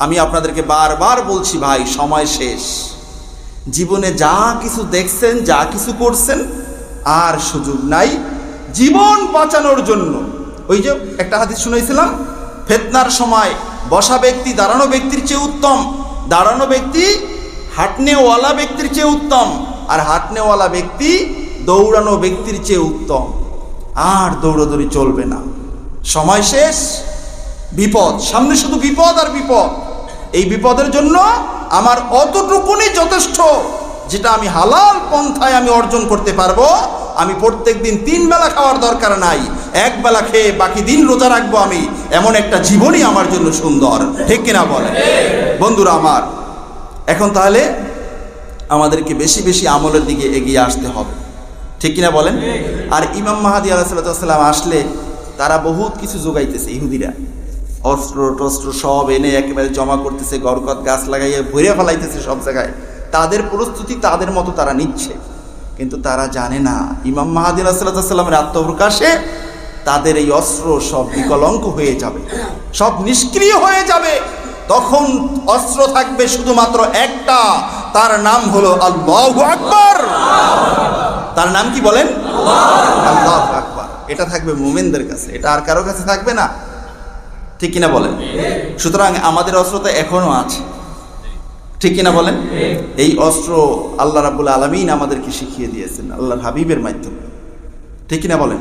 আমি আপনাদেরকে বারবার বলছি ভাই, সময় শেষ। জীবনে যা কিছু দেখছেন, যা কিছু করছেন, আর সুযোগ নাই জীবন বাঁচানোর জন্য। ওই যে একটা হাদিস শুনেছিলাম, ফেতনার সময় বসা ব্যক্তি দাঁড়ানো ব্যক্তির চেয়ে উত্তম, দাঁড়ানো ব্যক্তি হাঁটনেওয়ালা ব্যক্তির চেয়ে উত্তম, আর হাঁটনেওয়ালা ব্যক্তি দৌড়ানো ব্যক্তির চেয়ে উত্তম। আর দৌড়াদৌড়ি চলবে না। সময় শেষ, বিপদ, সামনে শুধু বিপদ আর বিপদ। এই বিপদের জন্য আমার অতটুকুনি যথেষ্ট যেটা আমি হালাল পন্থায় আমি অর্জন করতে পারব। আমি প্রত্যেক দিন তিন বেলা খাওয়ার দরকার নাই। এক বেলা খেয়ে বাকি দিন রোজা রাখব আমি। এমন একটা জীবনই আমার জন্য সুন্দর। ঠিক কিনা বলে বন্ধুরা আমার, এখন তাহলে আমাদেরকে বেশি বেশি আমলের দিকে এগিয়ে আসতে হবে। ঠিক কিনা বলেন? আর ইমাম মাহাদি আলাহিসাল্লাম আসলে তারা বহুত কিছু যোগাইতেছে ইহুদিরা। অস্ত্র টস্ত্র সব এনে একেবারে জমা করতেছে গরকত গাছ লাগাইয়ে ভরে ফেলাইতেছে সব জায়গায়। তাদের প্রস্তুতি তাদের মতো তারা নিচ্ছে। কিন্তু তারা জানে না, ইমাম মাহাদিন সাল্লামের আত্মপ্রকাশে তাদের এই অস্ত্র সব বিকলঙ্ক হয়ে যাবে, সব নিষ্ক্রিয় হয়ে যাবে। তখন অস্ত্র থাকবে শুধুমাত্র একটা, তার নাম হলো আল্লাহ আকবর। তার নাম কি বলেন? আল্লাহ আকবর। এটা থাকবে মোমেনদের কাছে, এটা আর কারও কাছে থাকবে না। ঠিক কিনা বলেন? সুতরাং আমাদের অস্ত্র তো এখনও আছে। ঠিক কিনা বলেন? এই অস্ত্র আল্লাহ রাবুল আলমিন আমাদেরকে শিখিয়ে দিয়েছেন, আল্লাহর হাবিবের মাধ্যমে। ঠিক কিনা বলেন?